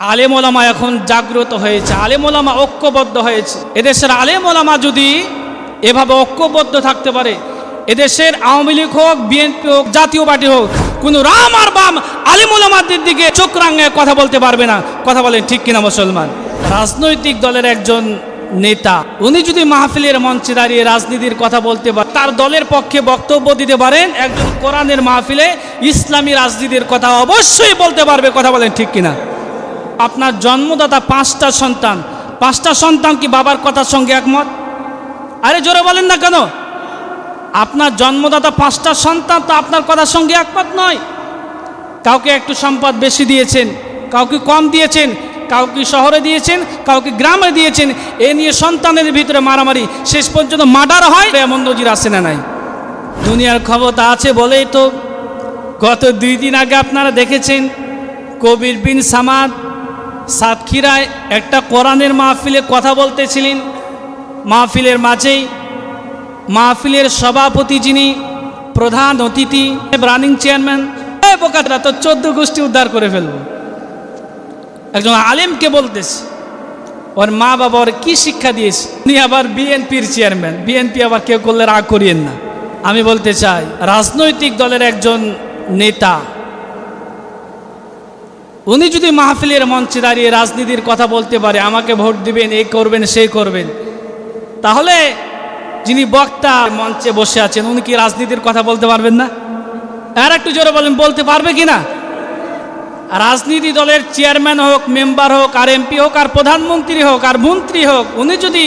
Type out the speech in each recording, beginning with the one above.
আলেম ওলামা এখন জাগ্রত হয়েছে আলেম ওলামা ঐক্যবদ্ধ হয়েছে। এদেশের আলেম ওলামা যদি এভাবে ঐক্যবদ্ধ থাকতে পারে, এদেশের আওয়ামী লীগ হোক, বিএনপি হোক, জাতীয় পার্টি হোক, কোনো রাম আর বাম আলেম ওলামাদের দিকে চোখ কথা বলতে পারবে না। কথা বলেন ঠিক কিনা মুসলমান? রাজনৈতিক দলের একজন নেতা, উনি যদি মাহফিলের মঞ্চে দাঁড়িয়ে রাজনীতির কথা বলতে পারেন তার দলের পক্ষে বক্তব্য দিতে পারেন, একজন কোরআনের মাহফিলে ইসলামী রাজনীতির কথা অবশ্যই বলতে পারবে। কথা বলেন ঠিক কিনা? আপনার জন্মদাতা পাঁচটা সন্তান। পাঁচটা সন্তান কি বাবার কথার সঙ্গে একমত? আরে জোরে বলেন না কেন? আপনার জন্মদাতা পাঁচটা সন্তান তো আপনার কথার সঙ্গে একমত নয়। কাউকে একটু সম্পদ বেশি দিয়েছেন, কাউকে কম দিয়েছেন, কাউকে শহরে দিয়েছেন, কাউকে গ্রামে দিয়েছেন, এ নিয়ে সন্তানের ভিতরে মারামারি। শেষ পর্যন্ত মার্ডার হয়, এমন নজির আসে না নাই। দুনিয়ার ক্ষমতা আছে বলেই তো গত দুই দিন আগে আপনারা দেখেছেন কবির বিন সামাদ সাতক্ষীরায় একটা কোরআনের মাহফিলে কথা বলতেছিলেন। মাহফিলের মাঝেই মাহফিলের সভাপতি যিনি প্রধান অতিথি রানিং চেয়ারম্যান বোকাটা তো চোদ্দ গোষ্ঠী উদ্ধার করে ফেলব। একজন আলেমকে বলতেছে, ওর মা বাবা ওর কি শিক্ষা দিয়েছে? উনি আবার বিএনপির চেয়ারম্যান বিএনপি আবার কেউ করলে রাগ করিয়েন না। আমি বলতে চাই, রাজনৈতিক দলের একজন নেতা উনি যদি মাহফিলের মঞ্চে দাঁড়িয়ে রাজনীতির কথা বলতে পারে, আমাকে ভোট দিবেন, এই করবেন, সেই করবেন। তাহলে যিনি বক্তা মঞ্চে বসে আছেন, উনি কি রাজনীতির কথা বলতে পারবেন না? আর একটু জোরে বলেন, বলতে পারবে কি না? রাজনীতি দলের চেয়ারম্যান হোক, মেম্বার হোক, আর এমপি হোক, আর প্রধানমন্ত্রী হোক, আর মন্ত্রী হোক, উনি যদি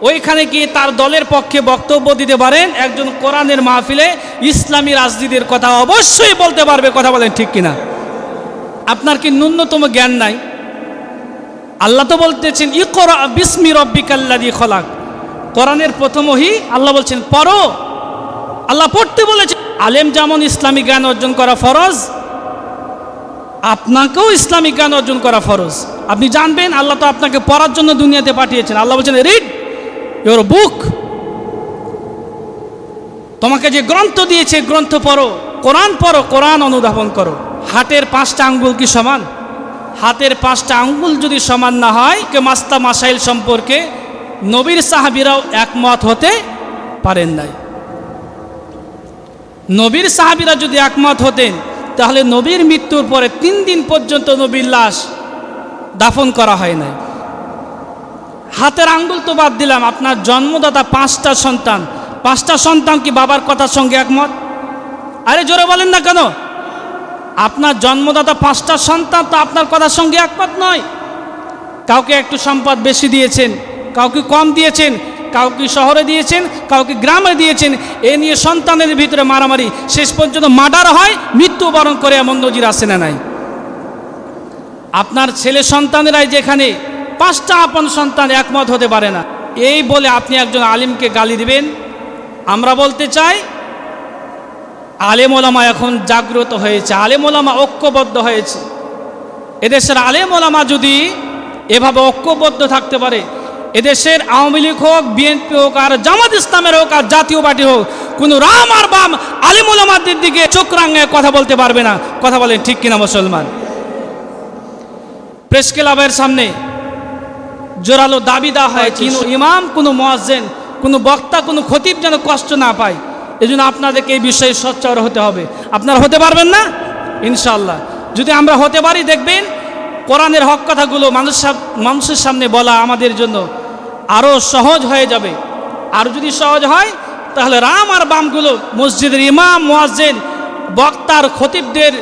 ওইখানে গিয়ে তার দলের পক্ষে বক্তব্য দিতে পারেন, একজন কোরআনের মাহফিলে ইসলামী রাজনীতির কথা অবশ্যই বলতে পারবে, কথা বলেন ঠিক কিনা? আপনার কি ন্যূনতম জ্ঞান নাই? আল্লাহ তো বলতেছেন ই করা বিস্মি রব্বিকাল্লাদি খলাক। কোরআনের প্রথমহি আল্লাহ বলছেন, পড়ো। আল্লাহ পড়তে বলেছে, আলেম যেমন ইসলামী জ্ঞান অর্জন করা ফরজ, আপনাকেও ইসলামিক জ্ঞান অর্জন করা ফরজ। আপনি জানবেন, আল্লাহ তো আপনাকে পড়ার জন্য দুনিয়াতে পাঠিয়েছেন। আল্লাহ বলছেন, রিড ইউর বুক। তোমাকে যে গ্রন্থ দিয়েছে, গ্রন্থ পড়ো, কোরআন পড়ো, কোরআন অনুধাবন করো। হাতের পাঁচটা আঙ্গুল কি সমান? হাতের পাঁচটা আঙ্গুল যদি সমান না হয়, কে মাস্তা মাসাইল সম্পর্কে নবীর সাহাবিরাও একমত হতে পারেন নাই। নবীর সাহাবিরা যদি একমত হতেন, তাহলে নবীর মৃত্যুর পরে তিন দিন পর্যন্ত নবীর লাশ দাফন করা হয় নাই। হাতের আঙ্গুল তো বাদ দিলাম, আপনার জন্মদাতা পাঁচটা সন্তান। পাঁচটা সন্তান কি বাবার কথার সঙ্গে একমত? আরে জোরে বলেন না কেন? আপনার জন্মদাতা পাঁচটা সন্তান, তো আপনার কথার সঙ্গে একমত নয়। কাউকে একটু সম্পদ বেশি দিয়েছেন, কাউকে কম দিয়েছেন, কাউকে শহরে দিয়েছেন, কাউকে গ্রামে দিয়েছেন, এ নিয়ে সন্তানের ভিতরে মারামারি। শেষ পর্যন্ত মার্ডার হয়, মৃত্যুবরণ করে এমন নজির আসে না নাই? আপনার ছেলে সন্তানেরাই যেখানে, পাঁচটা আপন সন্তান একমত হতে পারে না। এই বলে আপনি একজন আলিমকে গালি দিবেন। আমরা বলতে চাই আলেম ওলামা এখন জাগ্রত হয়েছে আলেম ওলামা ঐক্যবদ্ধ হয়েছে। এদেশের আলেম ওলামা যদি এভাবে ঐক্যবদ্ধ থাকতে পারে এদেশের আওয়ামী লীগ হোক বিএনপি হোক আর জামাত ইসলামের হোক আর জাতীয় পার্টি হোক কোনো রাম আর বাম আলিম ওলামাদের দিকে চোখ রাঙায় কথা বলতে পারবে না। কথা বলেন ঠিক কিনা মুসলমান? প্রেস ক্লাবের সামনে জোরালো দাবি দেওয়া হয় কোনো ইমাম কোনো মোয়াজ্জেন কোনো বক্তা কোনো খতিব যেন কষ্ট না পায়। এই জন্য আপনাদেরকে এই বিষয়ে সচ্চর হতে হবে। আপনারা হতে পারবেন না? ইনশাল্লাহ যদি আমরা হতে পারি, দেখবেন কোরআনের হক কথাগুলো মানুষ মানুষের সামনে বলা আমাদের জন্য আরও সহজ হয়ে যাবে। আর যদি সহজ হয়, তাহলে রাম আর বামগুলো মসজিদের ইমাম, মোয়াজ্জেন, বক্তার, খতিবদের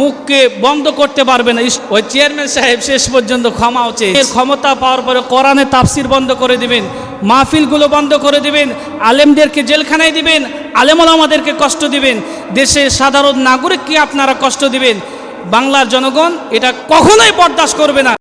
মুখকে বন্ধ করতে পারবে না। ওই চেয়ারম্যান সাহেব শেষ পর্যন্ত ক্ষমা এর ক্ষমতা পাওয়ার পরে কোরআনে তাফসির বন্ধ করে দিবেন, মাহফিলগুলো বন্ধ করে দিবেন, আলেমদেরকে জেলখানায় দিবেন, আলেমল আমাদেরকে কষ্ট দিবেন। দেশের সাধারণ নাগরিককে আপনারা কষ্ট দিবেন। বাংলার জনগণ এটা কখনোই বরদাস্ত করবে না।